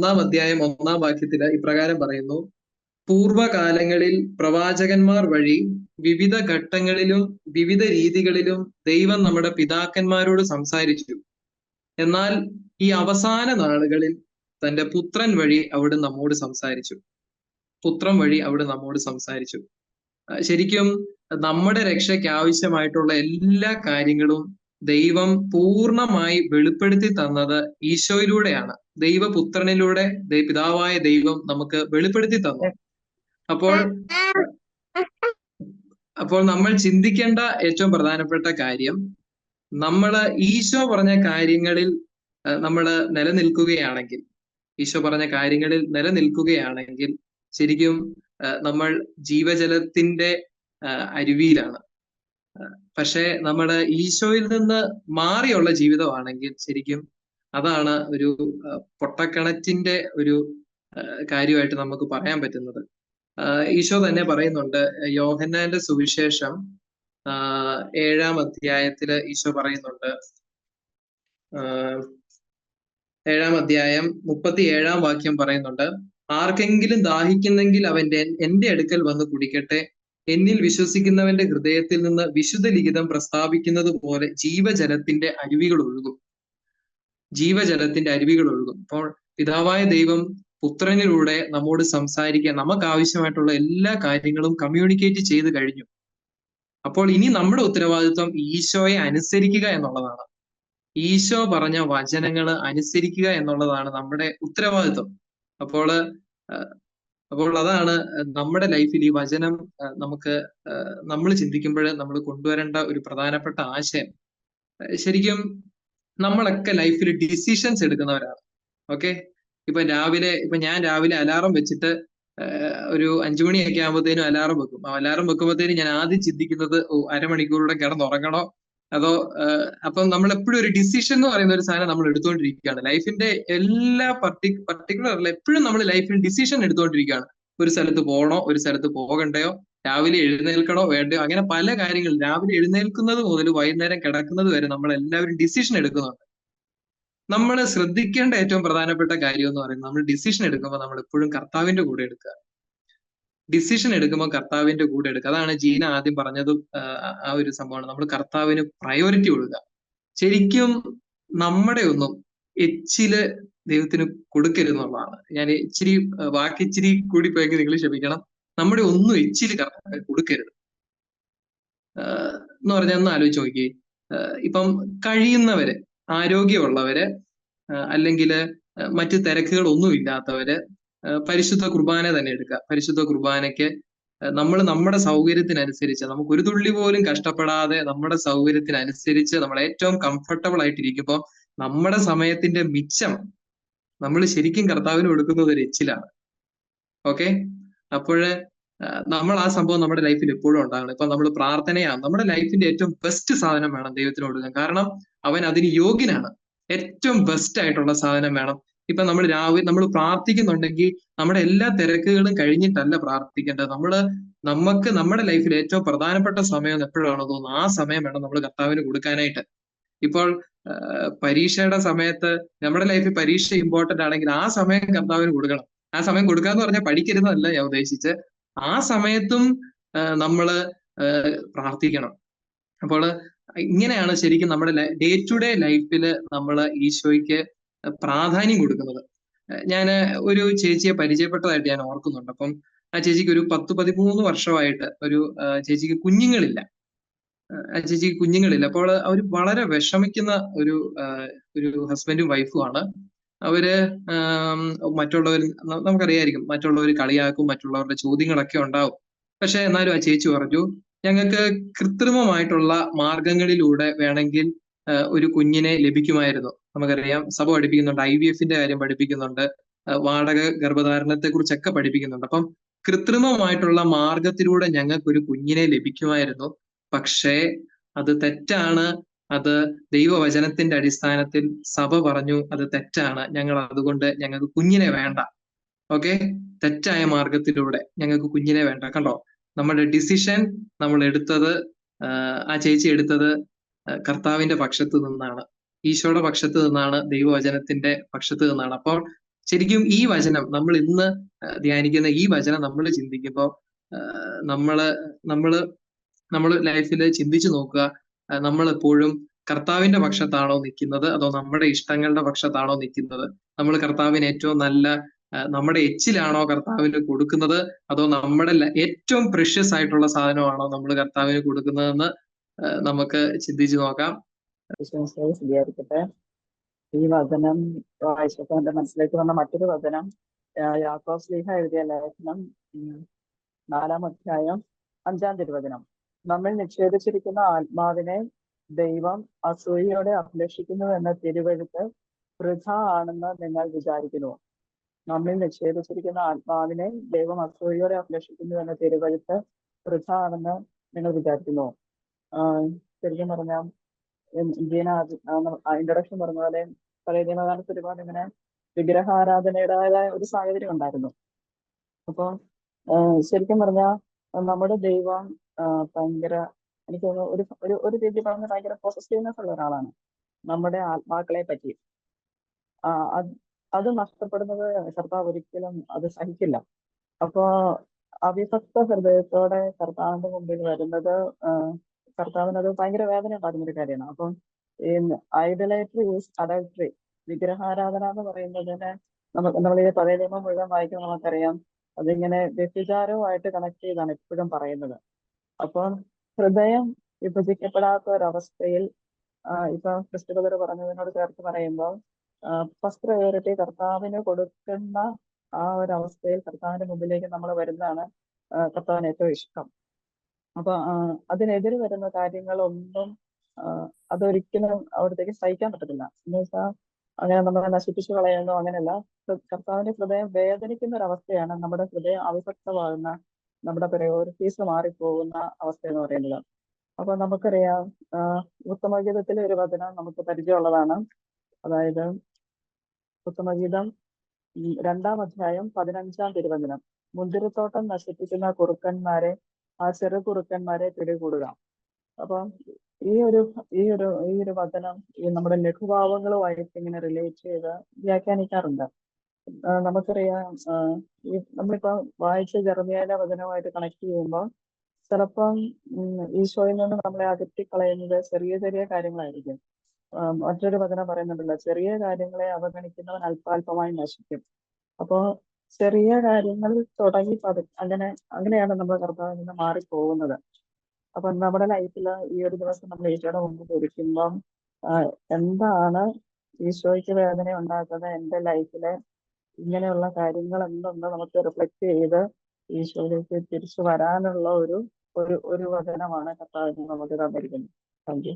ഒന്നാം അധ്യായം ഒന്നാം വാക്യത്തിൽ ഇപ്രകാരം പറയുന്നു. പൂർവകാലങ്ങളിൽ പ്രവാചകന്മാർ വഴി വിവിധ ഘട്ടങ്ങളിലും വിവിധ രീതികളിലും ദൈവം നമ്മുടെ പിതാക്കന്മാരോട് സംസാരിച്ചു. എന്നാൽ ഈ അവസാന നാളുകളിൽ തന്റെ പുത്രൻ വഴി അവിടെ നമ്മോട് സംസാരിച്ചു. പുത്രൻ വഴി അവിടെ നമ്മോട് സംസാരിച്ചു. ശരിക്കും നമ്മുടെ രക്ഷയ്ക്ക് ആവശ്യമായിട്ടുള്ള എല്ലാ കാര്യങ്ങളും ദൈവം പൂർണമായി വെളിപ്പെടുത്തി തന്നത് ഈശോയിലൂടെയാണ്. ദൈവപുത്രനിലൂടെ പിതാവായ ദൈവം നമുക്ക് വെളിപ്പെടുത്തി തന്നു. അപ്പോൾ അപ്പോൾ നമ്മൾ ചിന്തിക്കേണ്ട ഏറ്റവും പ്രധാനപ്പെട്ട കാര്യം നമ്മൾ ഈശോ പറഞ്ഞ കാര്യങ്ങളിൽ നമ്മൾ നിലനിൽക്കുകയാണെങ്കിൽ ഈശോ പറഞ്ഞ കാര്യങ്ങളിൽ നിലനിൽക്കുകയാണെങ്കിൽ ശരിക്കും നമ്മൾ ജീവജലത്തിന്റെ അരുവിയിലാണ്. പക്ഷെ നമ്മുടെ ഈശോയിൽ നിന്ന് മാറിയുള്ള ജീവിതമാണെങ്കിൽ ശരിക്കും അതാണ് ഒരു പൊട്ടക്കിണറ്റിന്റെ ഒരു കാര്യമായിട്ട് നമുക്ക് പറയാൻ പറ്റുന്നത്. ഈശോ തന്നെ പറയുന്നുണ്ട് യോഹന്നാന്റെ സുവിശേഷം ഏഴാം അധ്യായത്തിൽ ഈശോ പറയുന്നുണ്ട് ഏഴാം അധ്യായം മുപ്പത്തി ഏഴാം വാക്യം പറയുന്നുണ്ട് ആർക്കെങ്കിലും ദാഹിക്കുന്നെങ്കിൽ അവന്റെ എന്റെ അടുക്കൽ വന്ന് കുടിക്കട്ടെ എന്നിൽ വിശ്വസിക്കുന്നവന്റെ ഹൃദയത്തിൽ നിന്ന് വിശുദ്ധ ലിഖിതം പ്രസ്താവിക്കുന്നത് പോലെ ജീവജലത്തിന്റെ അരുവികൾ ഒഴുകും. ജീവജലത്തിന്റെ അരുവികൾ ഒഴുകും. അപ്പോൾ പിതാവായ ദൈവം പുത്രനിലൂടെ നമ്മോട് സംസാരിക്കാൻ നമുക്ക് ആവശ്യമായിട്ടുള്ള എല്ലാ കാര്യങ്ങളും കമ്മ്യൂണിക്കേറ്റ് ചെയ്ത് കഴിഞ്ഞു. അപ്പോൾ ഇനി നമ്മുടെ ഉത്തരവാദിത്വം ഈശോയെ അനുസരിക്കുക എന്നുള്ളതാണ്. ഈശോ പറഞ്ഞ വചനങ്ങൾ അനുസരിക്കുക എന്നുള്ളതാണ് നമ്മുടെ ഉത്തരവാദിത്വം. അപ്പോൾ അപ്പോൾ അതാണ് നമ്മുടെ ലൈഫിൽ ഈ വചനം നമുക്ക് നമ്മൾ ചിന്തിക്കുമ്പോൾ നമ്മൾ കൊണ്ടുവരേണ്ട ഒരു പ്രധാനപ്പെട്ട ആശയം. ശരിക്കും നമ്മളൊക്കെ ലൈഫിൽ ഡിസിഷൻസ് എടുക്കുന്നവരാണ്. ഓക്കെ? ഇപ്പൊ രാവിലെ ഇപ്പൊ ഞാൻ രാവിലെ അലാറം വെച്ചിട്ട് ഒരു അഞ്ചു മണിയൊക്കെ ആകുമ്പോഴത്തേനും അലാറം വെക്കും. ആ അലാറം വെക്കുമ്പോഴത്തേനും ഞാൻ ആദ്യം ചിന്തിക്കുന്നത് ഓ അരമണിക്കൂറിലൂടെ കിടന്നുറങ്ങണോ? അതോ അപ്പം നമ്മൾ എപ്പോഴും ഒരു ഡിസിഷൻ എന്ന് പറയുന്ന ഒരു സാധനം നമ്മൾ എടുത്തുകൊണ്ടിരിക്കുകയാണ് ലൈഫിന്റെ എല്ലാ പർട്ടി പർട്ടിക്കുലർ എപ്പോഴും നമ്മൾ ലൈഫിൽ ഡിസിഷൻ എടുത്തുകൊണ്ടിരിക്കുകയാണ് ഒരു സ്ഥലത്ത് പോകണോ ഒരു സ്ഥലത്ത് പോകണ്ടയോ രാവിലെ എഴുന്നേൽക്കണോ വേണ്ടയോ അങ്ങനെ പല കാര്യങ്ങൾ. രാവിലെ എഴുന്നേൽക്കുന്നത് മുതൽ വൈകുന്നേരം കിടക്കുന്നത് വരെ നമ്മൾ എല്ലാവരും ഡിസിഷൻ എടുക്കുന്നുണ്ട്. നമ്മൾ ശ്രദ്ധിക്കേണ്ട ഏറ്റവും പ്രധാനപ്പെട്ട കാര്യം എന്ന് പറയുന്നത് നമ്മൾ ഡിസിഷൻ എടുക്കുമ്പോൾ നമ്മൾ എപ്പോഴും കർത്താവിന്റെ കൂടെ എടുക്കുക. ഡിസിഷൻ എടുക്കുമ്പോൾ കർത്താവിന്റെ കൂടെ എടുക്കുക. അതാണ് ജീന ആദ്യം പറഞ്ഞതും ആ ഒരു സംഭവമാണ്. നമ്മൾ കർത്താവിന് പ്രയോറിറ്റി കൊടുക്കുക. ശരിക്കും നമ്മുടെ ഒന്നും എച്ചിൽ ദൈവത്തിന് കൊടുക്കരുതെന്നുള്ളതാണ് ഞാൻ ഇച്ചിരി വാക്കിച്ചിരി കൂടി പോയെങ്കിൽ നിങ്ങൾ ക്ഷമിക്കണം. നമ്മുടെ ഒന്നും എച്ചിൽ കർത്താവിന് കൊടുക്കരുത്. എന്ന് പറഞ്ഞാൽ ഒന്ന് ആലോചിച്ച് നോക്കിയേ. ഇപ്പം കഴിയുന്നവര് ആരോഗ്യമുള്ളവര് അല്ലെങ്കിൽ മറ്റ് തിരക്കുകളൊന്നും ഇല്ലാത്തവര് പരിശുദ്ധ കുർബാന തന്നെ എടുക്കുക. പരിശുദ്ധ കുർബാനയ്ക്ക് നമ്മൾ നമ്മുടെ സൗകര്യത്തിനനുസരിച്ച് നമുക്ക് ഒരു തുള്ളി പോലും കഷ്ടപ്പെടാതെ നമ്മുടെ സൗകര്യത്തിനനുസരിച്ച് നമ്മൾ ഏറ്റവും കംഫർട്ടബിൾ ആയിട്ടിരിക്കുമ്പോൾ നമ്മുടെ സമയത്തിന്റെ മിച്ചം നമ്മൾ ശരിക്കും കർത്താവിന് കൊടുക്കുന്നത് ഒരു എച്ചിലാണ്. ഓക്കെ? അപ്പോഴ് നമ്മൾ ആ സംഭവം നമ്മുടെ ലൈഫിൽ എപ്പോഴും ഉണ്ടാകണം. ഇപ്പൊ നമ്മൾ പ്രാർത്ഥനയാണ്. നമ്മുടെ ലൈഫിന്റെ ഏറ്റവും ബെസ്റ്റ് സാധനം വേണം ദൈവത്തിന് കൊടുക്കാൻ കാരണം അവൻ അതിന് യോഗ്യനാണ്. ഏറ്റവും ബെസ്റ്റ് ആയിട്ടുള്ള സാധനം വേണം. ഇപ്പൊ നമ്മൾ രാവിലെ നമ്മൾ പ്രാർത്ഥിക്കുന്നുണ്ടെങ്കിൽ നമ്മുടെ എല്ലാ തിരക്കുകളും കഴിഞ്ഞിട്ടല്ല പ്രാർത്ഥിക്കേണ്ടത്. നമ്മൾ നമുക്ക് നമ്മുടെ ലൈഫിൽ ഏറ്റവും പ്രധാനപ്പെട്ട സമയം എപ്പോഴാണോ തോന്നുന്നത് ആ സമയം വേണം നമ്മൾ കർത്താവിന് കൊടുക്കാനായിട്ട്. ഇപ്പോൾ പരീക്ഷയുടെ സമയത്ത് നമ്മുടെ ലൈഫിൽ പരീക്ഷ ഇമ്പോർട്ടന്റ് ആണെങ്കിൽ ആ സമയം കർത്താവിന് കൊടുക്കണം. ആ സമയം കൊടുക്കാന്ന് പറഞ്ഞാൽ പഠിക്കരുതല്ല ഞാൻ ഉദ്ദേശിച്ച് ആ സമയത്തും നമ്മൾ പ്രാർത്ഥിക്കണം. അപ്പോൾ ഇങ്ങനെയാണ് ശരിക്കും നമ്മുടെ ഡേ ടു ഡേ ലൈഫിൽ നമ്മൾ ഈശോയ്ക്ക് പ്രാധാന്യം കൊടുക്കുന്നത്. ഞാൻ ഒരു ചേച്ചിയെ പരിചയപ്പെട്ടതായിട്ട് ഞാൻ ഓർക്കുന്നുണ്ട്. അപ്പം ആ ചേച്ചിക്ക് ഒരു പത്ത് പതിമൂന്ന് വർഷമായിട്ട് ഒരു ചേച്ചിക്ക് കുഞ്ഞുങ്ങളില്ല. ആ ചേച്ചിക്ക് കുഞ്ഞുങ്ങളില്ല. അപ്പോൾ അവർ വളരെ വിഷമിക്കുന്ന ഒരു ഒരു ഹസ്ബൻഡും വൈഫുമാണ് അവർ മറ്റുള്ളവർ നമുക്കറിയായിരിക്കും മറ്റുള്ളവർ കളിയാക്കും മറ്റുള്ളവരുടെ ചോദ്യങ്ങളൊക്കെ ഉണ്ടാവും. പക്ഷെ എന്നാലും ആ ചേച്ചി പറഞ്ഞു ഞങ്ങൾക്ക് കൃത്രിമമായിട്ടുള്ള മാർഗങ്ങളിലൂടെ വേണമെങ്കിൽ ഒരു കുഞ്ഞിനെ ലഭിക്കുമായിരുന്നു. നമുക്കറിയാം സഭ പഠിപ്പിക്കുന്നുണ്ട് ഐ വി എഫിന്റെ കാര്യം പഠിപ്പിക്കുന്നുണ്ട് വാടക ഗർഭധാരണത്തെ കുറിച്ചൊക്കെ പഠിപ്പിക്കുന്നുണ്ട്. അപ്പം കൃത്രിമമായിട്ടുള്ള മാർഗത്തിലൂടെ ഞങ്ങൾക്ക് ഒരു കുഞ്ഞിനെ ലഭിക്കുമായിരുന്നു. പക്ഷേ അത് തെറ്റാണ്. അത് ദൈവവചനത്തിന്റെ അടിസ്ഥാനത്തിൽ സഭ പറഞ്ഞു അത് തെറ്റാണ്. ഞങ്ങൾ അതുകൊണ്ട് ഞങ്ങൾക്ക് കുഞ്ഞിനെ വേണ്ട. ഓക്കെ? തെറ്റായ മാർഗത്തിലൂടെ ഞങ്ങൾക്ക് കുഞ്ഞിനെ വേണ്ട. കണ്ടോ? നമ്മുടെ ഡിസിഷൻ നമ്മൾ എടുത്തത് ആ ചേച്ചി എടുത്തത് കർത്താവിന്റെ പക്ഷത്ത് നിന്നാണ്. ഈശോയുടെ പക്ഷത്ത് നിന്നാണ് ദൈവവചനത്തിന്റെ പക്ഷത്ത് നിന്നാണ്. അപ്പോൾ ശരിക്കും ഈ വചനം നമ്മൾ ഇന്ന് ധ്യാനിക്കുന്ന ഈ വചനം നമ്മൾ ചിന്തിക്കുമ്പോൾ നമ്മൾ നമ്മൾ നമ്മൾ ലൈഫിൽ ചിന്തിച്ചു നോക്കുക നമ്മൾ എപ്പോഴും കർത്താവിന്റെ പക്ഷത്താണോ നിൽക്കുന്നത്? അതോ നമ്മുടെ ഇഷ്ടങ്ങളുടെ പക്ഷത്താണോ നിൽക്കുന്നത്? നമ്മൾ കർത്താവിന് ഏറ്റവും നല്ല നമ്മുടെ എച്ചിലാണോ കർത്താവിന് കൊടുക്കുന്നത്? അതോ നമ്മുടെ ഏറ്റവും പ്രഷ്യസ് ആയിട്ടുള്ള സാധനമാണോ നമ്മൾ കർത്താവിന് കൊടുക്കുന്നതെന്ന് നമുക്ക് ചിന്തിച്ചു നോക്കാം. ഈ വചനം വായിച്ചപ്പോൾ മനസ്സിലേക്ക് വന്ന മറ്റൊരു വചനം യാക്കോസ് സ്ലീഹ എഴുതിയ ലേഖനം നാലാം അധ്യായം അഞ്ചാം തിരുവചനം. നമ്മൾ നിഷേധിച്ചിരിക്കുന്ന ആത്മാവിനെ ദൈവം അസൂയയോടെ അഭിലഷിക്കുന്നു എന്ന തിരുവഴുത്ത് വൃഥ ആണെന്ന് നിങ്ങൾ വിചാരിക്കുന്നു. നമ്മൾ നിഷേധിച്ചിരിക്കുന്ന ആത്മാവിനെ ദൈവം അസൂയയോടെ അഭിലഷിക്കുന്നു എന്ന തിരുവഴുത്ത് വൃഥ ആണെന്ന് നിങ്ങൾ വിചാരിക്കുന്നു. ശരിക്കും പറഞ്ഞാൽ ജീന ഇൻട്രൊഡക്ഷൻ പറഞ്ഞ പോലെ പഴയ നിയമകാലത്ത് ഒരുപാട് ഇങ്ങനെ വിഗ്രഹാരാധനയുടേതായ ഒരു സാഹചര്യം ഉണ്ടായിരുന്നു. അപ്പൊ ശരിക്കും പറഞ്ഞാൽ നമ്മുടെ ദൈവം ഭയങ്കര എനിക്ക് തോന്നുന്നു ഒരു ഒരു രീതി പറഞ്ഞ ഭയങ്കര പോസിറ്റീവ്നെസ് ഉള്ള ഒരാളാണ്. നമ്മുടെ ആത്മാക്കളെ പറ്റി. അത് നഷ്ടപ്പെടുന്നത് കർത്താവ് ഒരിക്കലും അത് സഹിക്കില്ല. അപ്പോ അവിഭക്ത ഹൃദയത്തോടെ കർത്താവിന്റെ മുമ്പിൽ വരുന്നത് കർത്താവിന് അത് ഭയങ്കര വേദന ഉണ്ടാകുന്ന ഒരു കാര്യമാണ്. അപ്പം ഈ ഐഡലേറ്ററി ഈസ് അഡൽട്ടറി വിഗ്രഹാരാധന എന്ന് പറയുന്നതിന് നമുക്ക് നമ്മൾ ഈ പഴയ നിയമം മുഴുവൻ വായിക്കുമ്പോൾ നമുക്കറിയാം അതിങ്ങനെ വ്യഭിചാരവുമായിട്ട് കണക്ട് ചെയ്താണ് എപ്പോഴും പറയുന്നത്. അപ്പം ഹൃദയം വിഭജിക്കപ്പെടാത്ത ഒരവസ്ഥയിൽ ഇപ്പൊ ക്രിസ്തുപതർ പറഞ്ഞതിനോട് ചേർത്ത് പറയുമ്പോൾ ഫസ്റ്റ് പ്രയോറിറ്റി കർത്താവിന് കൊടുക്കുന്ന ആ ഒരു അവസ്ഥയിൽ കർത്താവിന്റെ മുമ്പിലേക്ക് നമ്മൾ വരുന്നതാണ് കർത്താവിന് ഏറ്റവും ഇഷ്ടം. അപ്പൊ അതിനെതിരെ വരുന്ന കാര്യങ്ങളൊന്നും അതൊരിക്കലും അവിടത്തേക്ക് സഹിക്കാൻ പറ്റത്തില്ല. എന്ന് വെച്ചാൽ അങ്ങനെ നമ്മളെ നശിപ്പിച്ചു കളയുന്നു അങ്ങനെയല്ല. കർത്താവിന്റെ ഹൃദയം വേദനിക്കുന്ന ഒരു അവസ്ഥയാണ് നമ്മുടെ ഹൃദയം അവിഭക്തമാകുന്ന നമ്മുടെ പ്രയോറിറ്റീസ് മാറിപ്പോകുന്ന അവസ്ഥ എന്ന് പറയുന്നത്. അപ്പൊ നമുക്കറിയാം ഉത്തമഗീതത്തിലെ ഒരു വചനം നമുക്ക് പരിചയമുള്ളതാണ്. അതായത് ഉത്തമഗീതം രണ്ടാം അധ്യായം പതിനഞ്ചാം തിരുവചനം. മുന്തിരിത്തോട്ടം നശിപ്പിക്കുന്ന കുറുക്കന്മാരെ ആ ചെറു കുറുക്കന്മാരെ പിടികൂടുക. അപ്പൊ ഈ ഒരു ഈ ഒരു ഈ ഒരു വചനം ഈ നമ്മുടെ ലഘുഭാവങ്ങളുമായിട്ട് ഇങ്ങനെ റിലേറ്റ് ചെയ്ത് വ്യാഖ്യാനിക്കാറുണ്ട്. നമുക്കറിയാം ഈ നമ്മളിപ്പോ വായിച്ച ജർമ്മിയായ വചനമായിട്ട് കണക്ട് ചെയ്യുമ്പോൾ ചിലപ്പം ഈശോയിൽ നിന്ന് നമ്മളെ അകറ്റി കളയുന്നത് ചെറിയ ചെറിയ കാര്യങ്ങളായിരിക്കും. മറ്റൊരു വചനം പറയുന്നുണ്ടല്ലോ ചെറിയ കാര്യങ്ങളെ അവഗണിക്കുന്നവൻ അല്പാൽപമായി നശിക്കും. അപ്പോ ചെറിയ കാര്യങ്ങളിൽ തുടങ്ങി പതു അങ്ങനെ അങ്ങനെയാണ് നമ്മൾ കർത്താവിൽ നിന്ന് മാറിപ്പോകുന്നത് അപ്പൊ നമ്മുടെ ലൈഫിൽ ഈ ഒരു ദിവസം നമ്മൾ ഈശോയുടെ മുമ്പിൽ ഇരിക്കുമ്പം എന്താണ് ഈശോയ്ക്ക് വേദന ഉണ്ടാക്കുന്നത്? എന്റെ ലൈഫിലെ ഇങ്ങനെയുള്ള കാര്യങ്ങൾ എന്തെന്ന് നമുക്ക് റിഫ്ലക്ട് ചെയ്ത് ഈശോയിലേക്ക് തിരിച്ചു വരാനുള്ള ഒരു ഒരു ഒരു വചനമാണ് കർത്താവിന് നമുക്ക് തന്നിരിക്കുന്നത്. Thank you